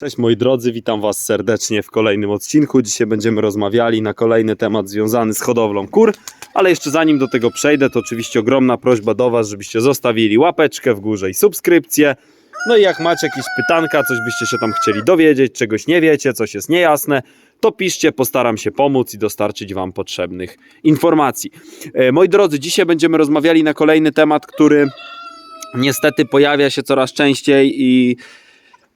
Cześć moi drodzy, witam Was serdecznie w kolejnym odcinku. Dzisiaj będziemy rozmawiali na kolejny temat związany z hodowlą kur, ale jeszcze zanim do tego przejdę, to oczywiście ogromna prośba do Was, żebyście zostawili łapeczkę w górze i subskrypcję. No i jak macie jakieś pytanka, coś byście się tam chcieli dowiedzieć, czegoś nie wiecie, coś jest niejasne, to piszcie, postaram się pomóc i dostarczyć Wam potrzebnych informacji. E, moi drodzy, dzisiaj będziemy rozmawiali na kolejny temat, który niestety pojawia się coraz częściej i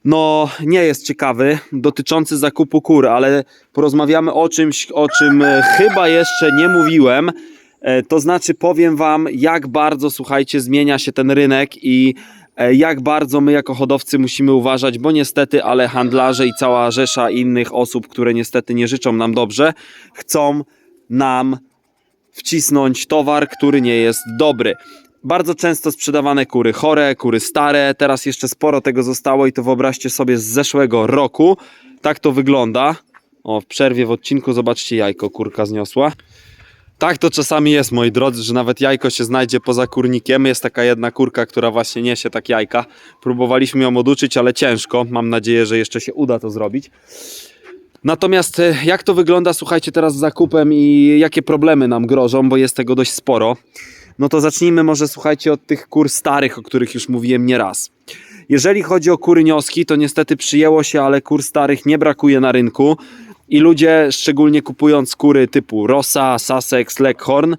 no nie jest ciekawy, dotyczący zakupu kur, ale porozmawiamy o czymś, o czym e, chyba jeszcze nie mówiłem. E, To znaczy powiem wam, jak bardzo, słuchajcie, zmienia się ten rynek i e, jak bardzo my jako hodowcy musimy uważać, bo niestety, ale handlarze i cała rzesza innych osób, które niestety nie życzą nam dobrze, chcą nam wcisnąć towar, który nie jest dobry. Bardzo często sprzedawane kury chore, kury stare, teraz jeszcze sporo tego zostało i to wyobraźcie sobie z zeszłego roku. Tak to wygląda. O, w przerwie w odcinku zobaczcie jajko kurka zniosła. Tak to czasami jest, moi drodzy, że nawet jajko się znajdzie poza kurnikiem. Jest taka jedna kurka, która właśnie niesie tak jajka. Próbowaliśmy ją oduczyć, ale ciężko. Mam nadzieję, że jeszcze się uda to zrobić. Natomiast e, jak to wygląda, słuchajcie, teraz z zakupem i jakie problemy nam grożą, bo jest tego dość sporo. No to zacznijmy może, słuchajcie, od tych kur starych, o których już mówiłem nieraz. Jeżeli chodzi o kury nioski, to niestety przyjęło się, ale kur starych nie brakuje na rynku i ludzie, szczególnie kupując kury typu Rossa, Sussex, Leghorn,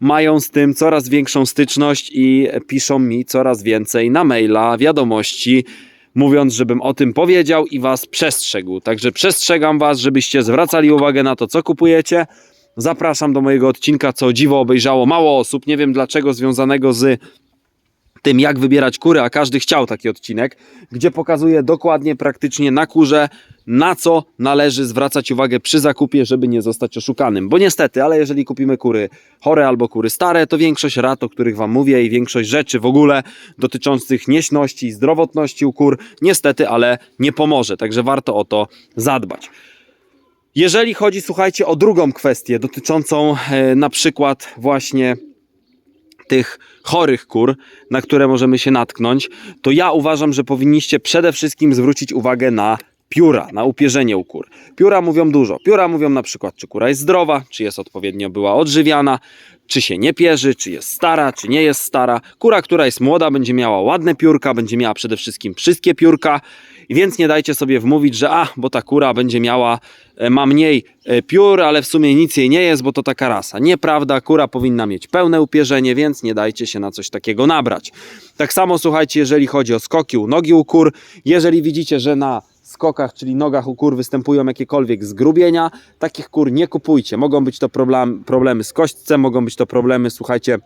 mają z tym coraz większą styczność i piszą mi coraz więcej na maila, wiadomości, mówiąc, żebym o tym powiedział i was przestrzegł. Także przestrzegam was, żebyście zwracali uwagę na to, co kupujecie. Zapraszam do mojego odcinka, co dziwo obejrzało mało osób. Nie wiem dlaczego, związanego z tym, jak wybierać kury, a każdy chciał taki odcinek, gdzie pokazuję dokładnie, praktycznie na kurze, na co należy zwracać uwagę przy zakupie, żeby nie zostać oszukanym. Bo niestety, ale jeżeli kupimy kury chore albo kury stare, to większość rad, o których Wam mówię i większość rzeczy w ogóle dotyczących nieśności i zdrowotności u kur, niestety, ale nie pomoże. Także warto o to zadbać. Jeżeli chodzi, słuchajcie, o drugą kwestię dotyczącą e, na przykład właśnie tych chorych kur, na które możemy się natknąć, to ja uważam, że powinniście przede wszystkim zwrócić uwagę na pióra, na upierzenie u kur. Pióra mówią dużo. Pióra mówią na przykład, czy kura jest zdrowa, czy jest odpowiednio była odżywiana, czy się nie pierzy, czy jest stara, czy nie jest stara. Kura, która jest młoda, będzie miała ładne piórka, będzie miała przede wszystkim wszystkie piórka, więc nie dajcie sobie wmówić, że a, bo ta kura będzie miała, e, ma mniej e, piór, ale w sumie nic jej nie jest, bo to taka rasa. Nieprawda, kura powinna mieć pełne upierzenie, więc nie dajcie się na coś takiego nabrać. Tak samo słuchajcie, jeżeli chodzi o skoki u nogi u kur, jeżeli widzicie, że na skokach, czyli nogach u kur występują jakiekolwiek zgrubienia, takich kur nie kupujcie. Mogą być to problem, problemy z kośćcem, mogą być to problemy, słuchajcie,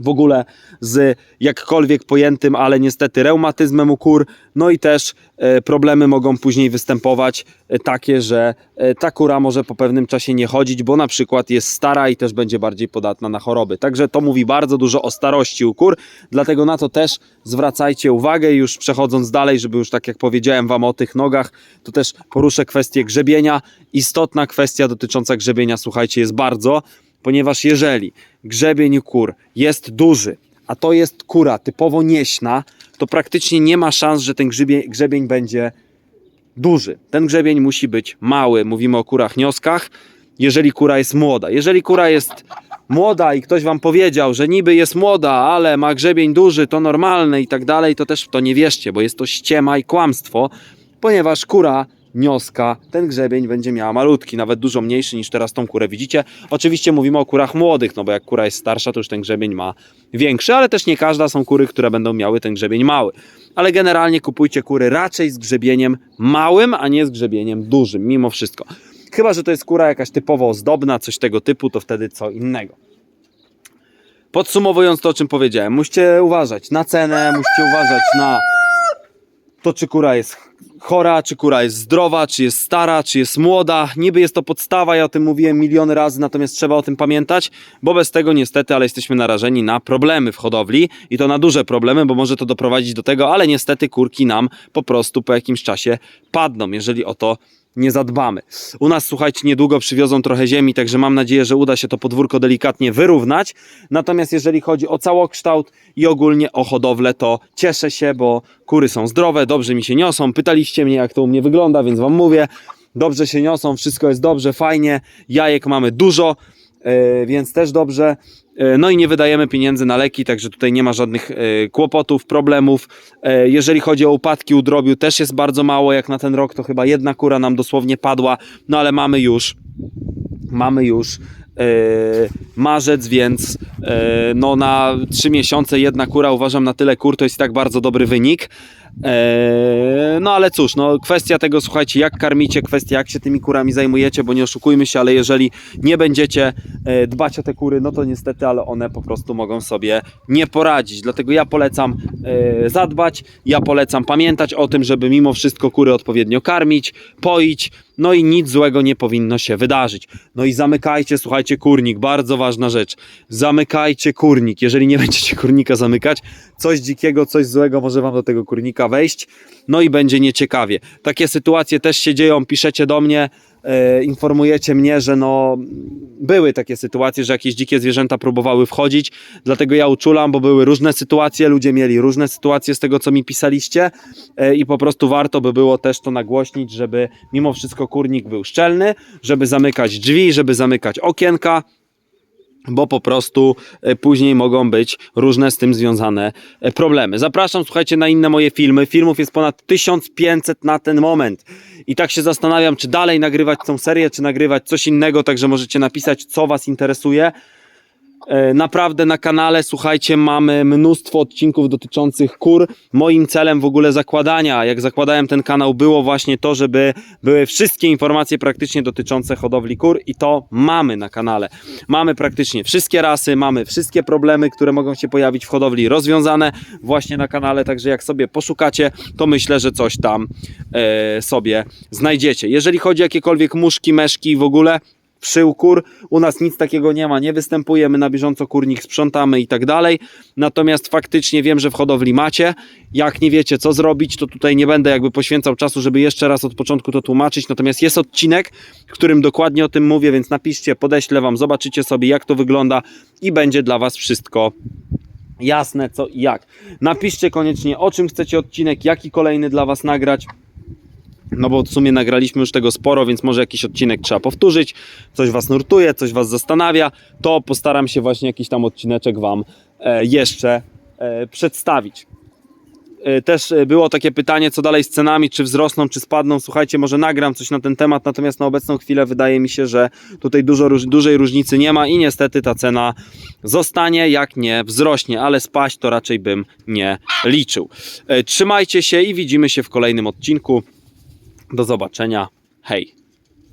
w ogóle z jakkolwiek pojętym, ale niestety reumatyzmem u kur. No i też e, problemy mogą później występować e, takie, że e, ta kura może po pewnym czasie nie chodzić, bo na przykład jest stara i też będzie bardziej podatna na choroby. Także to mówi bardzo dużo o starości u kur, dlatego na to też zwracajcie uwagę. Już przechodząc dalej, żeby już tak jak powiedziałem Wam o tych nogach, to też poruszę kwestię grzebienia. Istotna kwestia dotycząca grzebienia, słuchajcie, jest bardzo, ponieważ jeżeli grzebień kur jest duży, a to jest kura typowo nieśna, to praktycznie nie ma szans, że ten grzebień będzie duży. Ten grzebień musi być mały. Mówimy o kurach nioskach, jeżeli kura jest młoda. Jeżeli kura jest młoda i ktoś wam powiedział, że niby jest młoda, ale ma grzebień duży, to normalne i tak dalej, to też w to nie wierzcie, bo jest to ściema i kłamstwo, ponieważ kura nioska, ten grzebień będzie miała malutki, nawet dużo mniejszy niż teraz tą kurę widzicie. Oczywiście mówimy o kurach młodych, no bo jak kura jest starsza, to już ten grzebień ma większy, ale też nie każda są kury, które będą miały ten grzebień mały. Ale generalnie kupujcie kury raczej z grzebieniem małym, a nie z grzebieniem dużym, mimo wszystko. Chyba, że to jest kura jakaś typowo ozdobna, coś tego typu, to wtedy co innego. Podsumowując to, o czym powiedziałem, musicie uważać na cenę, musicie uważać na to, czy kura jest chora, czy kura jest zdrowa, czy jest stara, czy jest młoda. Niby jest to podstawa, ja o tym mówiłem miliony razy, natomiast trzeba o tym pamiętać, bo bez tego niestety, ale jesteśmy narażeni na problemy w hodowli i to na duże problemy, bo może to doprowadzić do tego, ale niestety kurki nam po prostu po jakimś czasie padną, jeżeli o to nie zadbamy. U nas, słuchajcie, niedługo przywiozą trochę ziemi, także mam nadzieję, że uda się to podwórko delikatnie wyrównać. Natomiast jeżeli chodzi o całokształt i ogólnie o hodowlę, to cieszę się, bo kury są zdrowe, dobrze mi się niosą. Pytaliście mnie, jak to u mnie wygląda, więc wam mówię. Dobrze się niosą, wszystko jest dobrze, fajnie. Jajek mamy dużo, e, więc też dobrze. E, No i nie wydajemy pieniędzy na leki, także tutaj nie ma żadnych e, kłopotów, problemów. E, Jeżeli chodzi o upadki u drobiu, też jest bardzo mało, jak na ten rok to chyba jedna kura nam dosłownie padła, no ale mamy już, mamy już marzec, więc no na trzy miesiące jedna kura uważam na tyle kur, to jest i tak bardzo dobry wynik. E, no ale cóż, no kwestia tego, słuchajcie, jak karmicie, kwestia jak się tymi kurami zajmujecie, bo nie oszukujmy się, ale jeżeli nie będziecie e, dbać o te kury, no to niestety, ale one po prostu mogą sobie nie poradzić. Dlatego ja polecam e, zadbać, ja polecam pamiętać o tym, żeby mimo wszystko kury odpowiednio karmić, poić, no i nic złego nie powinno się wydarzyć. No i zamykajcie, słuchajcie, kurnik, bardzo ważna rzecz. Zamykajcie kurnik. Jeżeli nie będziecie kurnika zamykać, coś dzikiego, coś złego może wam do tego kurnika wejść, no i będzie nieciekawie. Takie sytuacje też się dzieją, piszecie do mnie, informujecie mnie, że no były takie sytuacje, że jakieś dzikie zwierzęta próbowały wchodzić, dlatego ja uczulam, bo były różne sytuacje, ludzie mieli różne sytuacje z tego, co mi pisaliście. E, i po prostu warto by było też to nagłośnić, żeby mimo wszystko kurnik był szczelny, żeby zamykać drzwi, żeby zamykać okienka, bo po prostu e, później mogą być różne z tym związane e, problemy. Zapraszam, słuchajcie, na inne moje filmy. Filmów jest ponad 1500 na ten moment. I tak się zastanawiam, czy dalej nagrywać tą serię, czy nagrywać coś innego, także możecie napisać, co Was interesuje. E, Naprawdę na kanale, słuchajcie, mamy mnóstwo odcinków dotyczących kur. Moim celem w ogóle zakładania, jak zakładałem ten kanał, było właśnie to, żeby były wszystkie informacje praktycznie dotyczące hodowli kur i to mamy na kanale. Mamy praktycznie wszystkie rasy, mamy wszystkie problemy, które mogą się pojawić w hodowli rozwiązane właśnie na kanale, także jak sobie poszukacie, to myślę, że coś tam e, sobie znajdziecie. Jeżeli chodzi o jakiekolwiek muszki, meszki w ogóle, wszył kur. U nas nic takiego nie ma, nie występujemy na bieżąco kurnik, sprzątamy i tak dalej. Natomiast faktycznie wiem, że w hodowli macie. Jak nie wiecie, co zrobić, to tutaj nie będę jakby poświęcał czasu, żeby jeszcze raz od początku to tłumaczyć. Natomiast jest odcinek, w którym dokładnie o tym mówię, więc napiszcie, podeślę wam, zobaczycie sobie, jak to wygląda i będzie dla was wszystko jasne, co i jak. Napiszcie koniecznie, o czym chcecie odcinek, jaki kolejny dla was nagrać. No bo w sumie nagraliśmy już tego sporo, więc może jakiś odcinek trzeba powtórzyć. Coś Was nurtuje, coś Was zastanawia. To postaram się właśnie jakiś tam odcineczek Wam e, jeszcze e, przedstawić. E, Też było takie pytanie, co dalej z cenami, czy wzrosną, czy spadną. Słuchajcie, może nagram coś na ten temat, natomiast na obecną chwilę wydaje mi się, że tutaj dużo, dużej różnicy nie ma i niestety ta cena zostanie, jak nie wzrośnie, ale spaść to raczej bym nie liczył. Trzymajcie się i widzimy się w kolejnym odcinku. Do zobaczenia. Hej.